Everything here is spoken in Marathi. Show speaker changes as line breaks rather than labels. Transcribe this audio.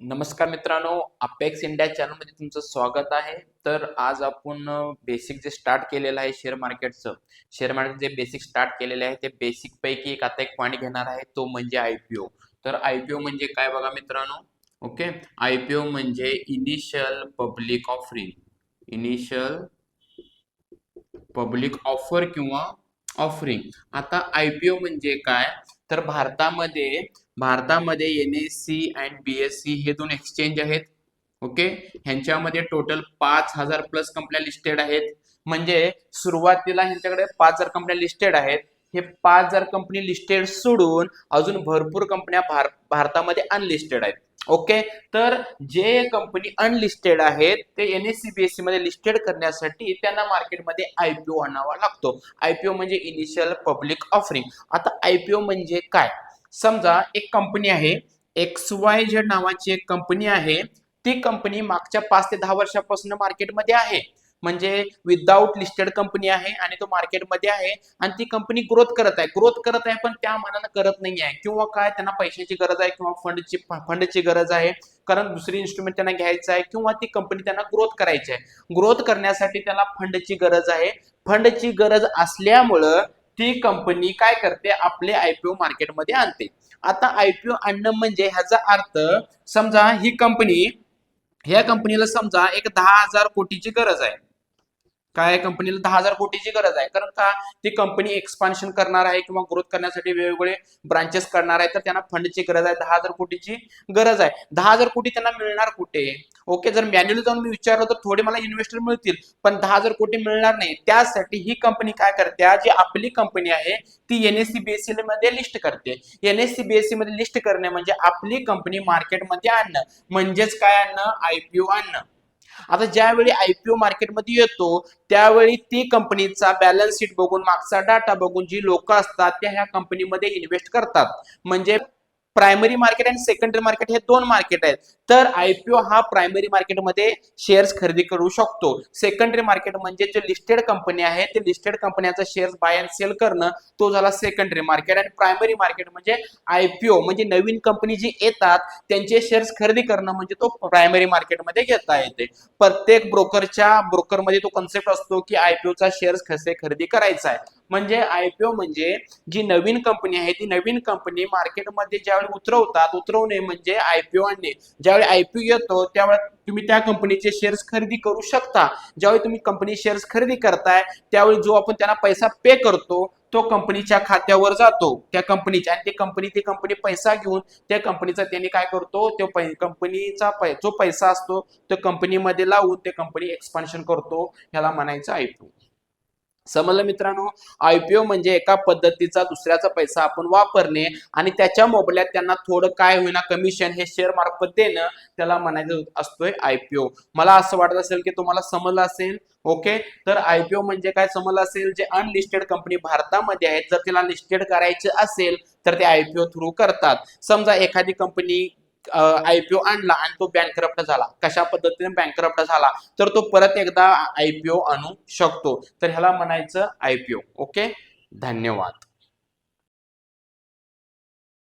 नमस्कार मित्रांनो अपेक्स इंडिया चॅनलमध्ये तुमचं स्वागत आहे. तर आज आपण बेसिक जे स्टार्ट केलेलं आहे शेअर मार्केटचं शेअर मार्केट जे बेसिक स्टार्ट केलेले आहे ते बेसिक पैकी एक आता एक पॉईंट घेणार आहे तो म्हणजे आय पी ओ तर आय पी ओ म्हणजे काय बघा मित्रांनो? ओके आय पी ओ म्हणजे initial public offering initial public offer किंवा ऑफरिंग आता आय पी ओ म्हणजे काय? तर भारतामध्ये भारतामध्ये N S C and B S C हे दोन एक्सचेंज आहेत. ओके ह्यांच्यामध्ये टोटल पाच हजार प्लस कंपन्या लिस्टेड आहेत. म्हणजे सुरुवातीला ह्यांच्याकडे पाच हजार कंपन्या लिस्टेड आहेत. हे पाच हजार कंपनी लिस्टेड सोडून अजून भरपूर कंपन्या भार भारतामध्ये अनलिस्टेड आहेत. ओके तर जे कंपनी अनलिस्टेड आहेत ते N S C B S C मध्ये लिस्टेड करण्यासाठी त्यांना मार्केटमध्ये आयपीओ आणावा लागतो. आयपीओ म्हणजे इनिशियल पब्लिक ऑफरिंग आता आयपीओ म्हणजे काय? समजा एक कंपनी आहे एक्स वाय झेड नावाची एक कंपनी आहे ती कंपनी मागच्या पाच ते दहा वर्षापासून मार्केटमध्ये आहे. म्हणजे विदाऊट लिस्टेड कंपनी आहे आणि तो मार्केटमध्ये आहे आणि ती कंपनी ग्रोथ करत आहे. ग्रोथ करत आहे पण त्या मनानं करत नाही आहे. किंवा काय त्यांना पैशाची गरज आहे किंवा फंडची फंडची गरज आहे. कारण दुसरी इन्स्ट्रुमेंट त्यांना घ्यायचं आहे किंवा ती कंपनी त्यांना ग्रोथ करायची आहे. ग्रोथ करण्यासाठी त्याला फंडची गरज आहे. फंडची गरज असल्यामुळं ती कंपनी काय करते? आपले आयपीओ मार्केटमध्ये आणते. आता आयपीओ आणणं म्हणजे ह्याचा अर्थ समजा ही कंपनी ह्या कंपनीला समजा एक दहा हजार कोटीची गरज आहे. काय कंपनीला दहा हजार कोटीची गरज आहे. कारण का? ती कंपनी एक्सपान्शन करणार आहे किंवा ग्रोथ करण्यासाठी वेगवेगळे ब्रांचेस करणार आहे तर त्यांना फंडची गरज आहे. दहा हजार कोटीची गरज आहे. दहा हजार कोटी त्यांना मिळणार कुठे? ओके जर मॅन्युअली जाऊन मी विचारलं तर थोडे मला इन्व्हेस्टर मिळतील पण दहा हजार कोटी मिळणार नाही. त्यासाठी ही कंपनी काय करते? जी आपली कंपनी आहे ती एनएससीबीएससी बीएससी मध्ये लिस्ट करते. एनएससीबीएससी बीएससी मध्ये लिस्ट करणे म्हणजे आपली कंपनी मार्केटमध्ये आणणं. म्हणजेच काय आणणं? आयपीओ आणणं. आता ज्यावेळी आयपीओ मार्केटमध्ये येतो त्यावेळी ती कंपनीचा बॅलन्स शीट बघून मागचा डाटा बघून जी लोक असतात त्या ह्या कंपनीमध्ये इन्व्हेस्ट करतात. म्हणजे प्रायमरी मार्केट आणि सेकंडरी मार्केट हे दोन मार्केट आहेत. तर आयपीओ हा प्रायमरी मार्केटमध्ये शेअर्स खरेदी करू शकतो. सेकंडरी मार्केट म्हणजे जे लिस्टेड कंपनी आहे ते लिस्टेड कंपन्याचा शेअर्स बाय अँड सेल करणं तो झाला सेकंडरी मार्केट आणि प्रायमरी मार्केट म्हणजे आयपीओ म्हणजे नवीन कंपनी जी येतात त्यांचे शेअर्स खरेदी करणं म्हणजे तो प्रायमरी मार्केटमध्ये घेता येते. प्रत्येक ब्रोकरच्या ब्रोकरमध्ये तो कन्सेप्ट असतो की आयपीओचा शेअर्स कसे खरेदी करायचा आहे. म्हणजे आयपीओ म्हणजे जी नवीन कंपनी आहे ती नवीन कंपनी मार्केटमध्ये ज्यावेळी उतरवतात उतरवणे म्हणजे आयपीओ आणणे. ज्यावेळी आयपीओ येतो त्यावेळी तुम्ही त्या कंपनीचे शेअर्स खरेदी करू शकता. ज्यावेळी तुम्ही कंपनी शेअर्स खरेदी करताय त्यावेळी जो आपण त्यांना पैसा पे करतो तो कंपनीच्या खात्यावर जातो. त्या कंपनीच्या आणि ते कंपनी ती कंपनी पैसा घेऊन त्या कंपनीचा त्यांनी काय करतो तो पै कंपनीचा पै जो पैसा असतो तो कंपनीमध्ये लावून ते कंपनी एक्सपान्शन करतो. ह्याला म्हणायचं आयपीओ समजलं मित्रांनो? आयपीओ म्हणजे एका पद्धतीचा दुसऱ्याचा पैसा आपण वापरणे आणि त्याच्या मोबदल्यात त्यांना थोडं काय होईना कमिशन हे शेअर मार्फत देणं त्याला म्हणायचं असतोय आयपीओ मला असं वाटत असेल की तुम्हाला समजलं असेल ओके? तर आयपीओ म्हणजे काय समजलं असेल? जे अनलिस्टेड कंपनी भारतामध्ये आहेत जर तिला लिस्टेड करायचे असेल तर ते आयपीओ थ्रू करतात. समजा एखादी कंपनी आयपीओ आणला आणि तो बँकरप्ट झाला. कशा पद्धतीने बँकरप्ट झाला? तर तो परत एकदा आयपीओ आणू शकतो. तर ह्याला म्हणायचं आयपीओ ओके धन्यवाद.